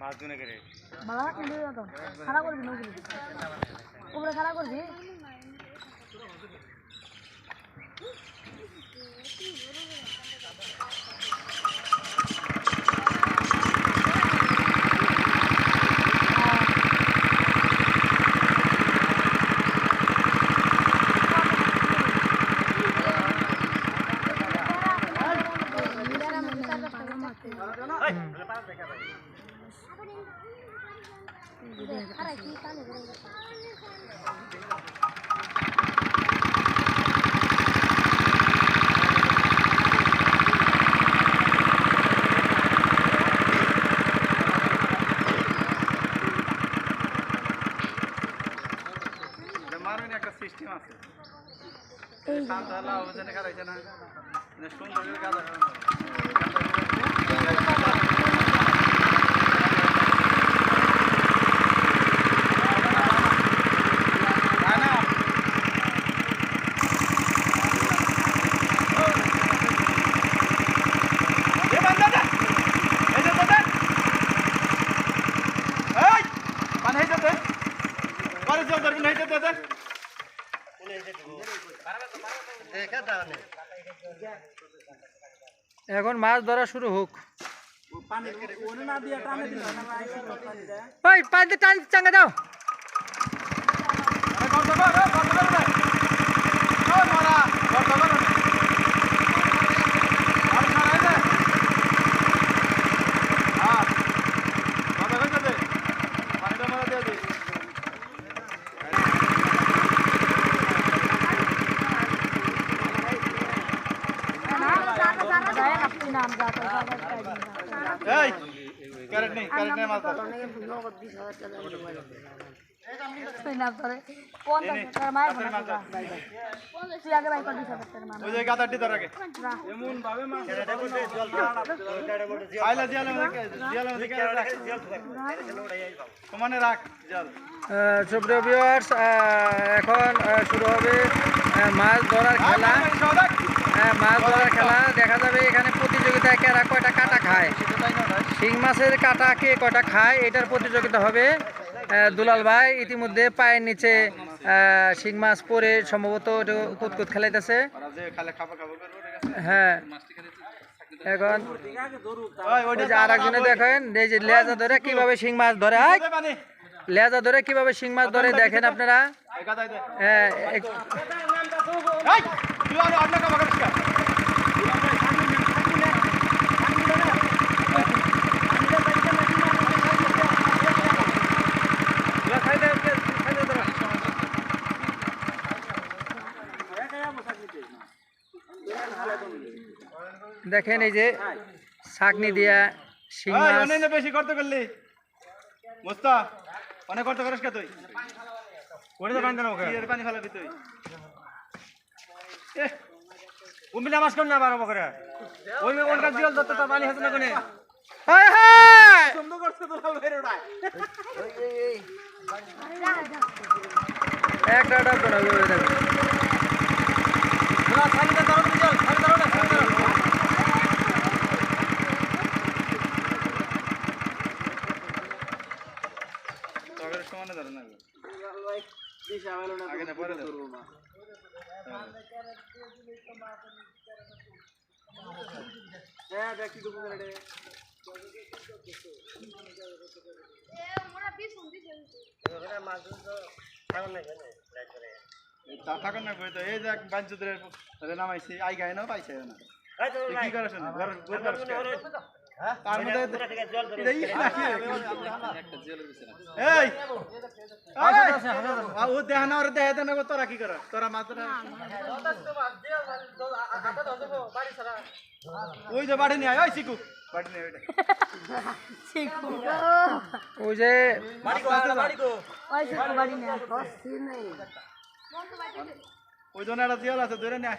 মাছ দুনে করে বাবা কিন্তু তো খারাপ করবি না উপরে খারাপ করবি? মারবেন একটা সিস্টেম আছে শান্ত হলা ওজনে খারাইছে না মানে সুন্দর করে গাদা না এ বান্দা দে এই যে দে এই মানে এই যে দে পরে জল এখন মাছ ধরা শুরু হোক। পানিতে টান চাঙ্গা দাও আরে কত কর কত কর রে ওই মারা কত কর আর সারা দে হ্যাঁ কত কইতে দে পানিটা মারা দিয়া দে নাম যাতে এই ক্যারেট নেই ক্যারেট নেই মাছ ধর। নাম ধরে পঞ্চাশ টাকা মায়ের তুই আগে ভাই পঞ্চাশ হাজার টাকা মার ওই যে গাদারটি ধর আগে এমন ভাবে মাছ আইলা জিয়ালে মধ্যে জিয়ালে মধ্যে ভিউয়ার্স এখন শুরু হবে মাছ ধরার খেলা। মাছ ধরার খেলা। দেখা যাবে এখানে প্রতিযোগিতায় কেরা কয়টা কাটা খায়? শিং মাছের কাটা কে কয়টা খায়? এটার প্রতিযোগিতা হবে দুলাল ভাই। ইতিমধ্যে পায়ের নিচে শিং মাছ পরে সম্ভবত কুতকুত খেলাইতেছে। হ্যাঁ। এখন আর একজনে দেখেন এই যে লেজা ধরে কীভাবে শিং মাছ ধরে লেজা ধরে কীভাবে শিং মাছ ধরে দেখেন আপনারা। হ্যাঁ, এক- এই তুই আর অন্য কাম করিস না দেখেন এই যে ছাকনি দিয়া শিং এই মাছ। বেশি করতে করলি? মুস্তা অনেক করতে করিস কে তুই? কোনে তো পানি দেন ওকে এর পানি তুই? কুমিলা মাছ কোন না বারো বকরে ওই মে কোনটা দিল দত্ত তো পানি হাতে না কোনে? হায় হায়! সুন্দর করছে তো বের ওড়ায় একটা ডাব না ওই দেখো না খালি দে ধরো দিল খালি ধরো না খালি ধরো তগের সমানে ধরো না আগে না পরে ধরো হ্যাঁ এই যে বাঞ্চুদের নামাইছে আই গায় না পাইছে না কি করে শুনে তার মধ্যে এই। আ ও দেহ না ওর দেহ দেন তোরা কি কর? তোরা মাত্র ওই যে বাড়ি নিয়ে ওই বাড়ি ওই যে ওই জন্য একটা জিয়াল আছে ধরে নেয়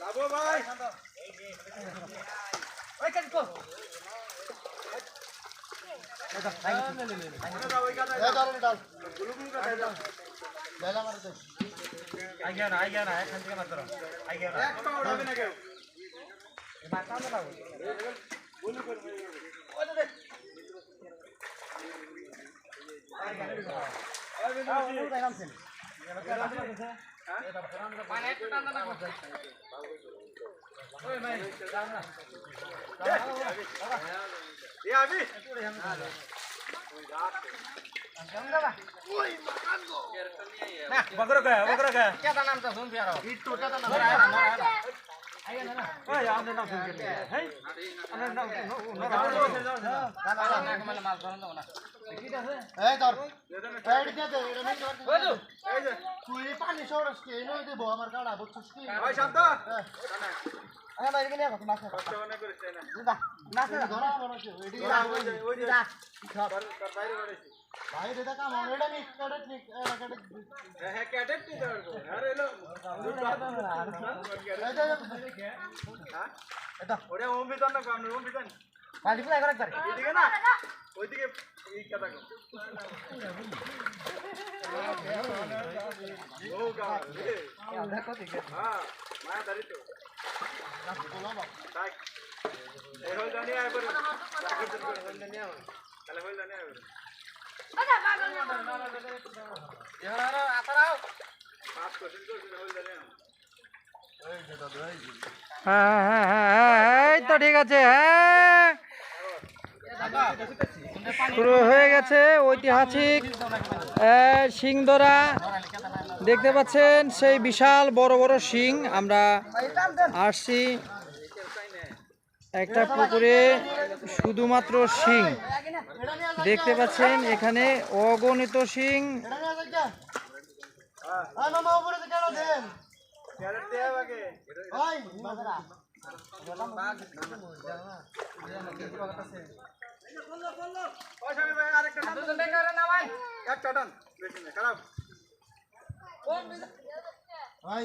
লাভো ভাই ওই কাজ কো আই গয়া না আই না এখান থেকে মাছ ধরো আই গয়া না এক পা উঠাবে না কেউ এ আমি না বকরো কে বকরো কে কেটা নামটা তুই পানি সরস কি দেবো আমার গাড়া বুঝছিস কি শান্ত আমি বাইরে গেলে কত মাছ কষ্ট মনে করিস তাই না ধরা মনে হচ্ছে এডি ওই যে ওই যে তোর তোর বাইরে বাড়াইছি ভাই এটা কাম আমার এটা নি ক্যাডেট নি ক্যাডেট হ্যাঁ হ্যাঁ ক্যাডেট তুই ধরবো আরে এলো এই দে ওটা অম্বিতন না কামনে অম্বিতন পানি ফ্লাই করে করে এদিকে না ওইদিকে এই কথা কো ও গাওয়া বুঝলে হ্যাঁ মায়া দাঁড়ি তো তাই এই হল জানি আয় করে তাকে তো হল জানি আয় তাহলে হল জানি আয় এই তো ঠিক আছে হ্যাঁ। শুরু হয়ে গেছে ঐতিহাসিক শিংদরা দেখতে পাচ্ছেন সেই বিশাল বড় বড় শিং আমরা আসছি। একটা পুকুরে শুধুমাত্র শিং। দেখতে পাচ্ছেন এখানে অগণিত শিং। ভাই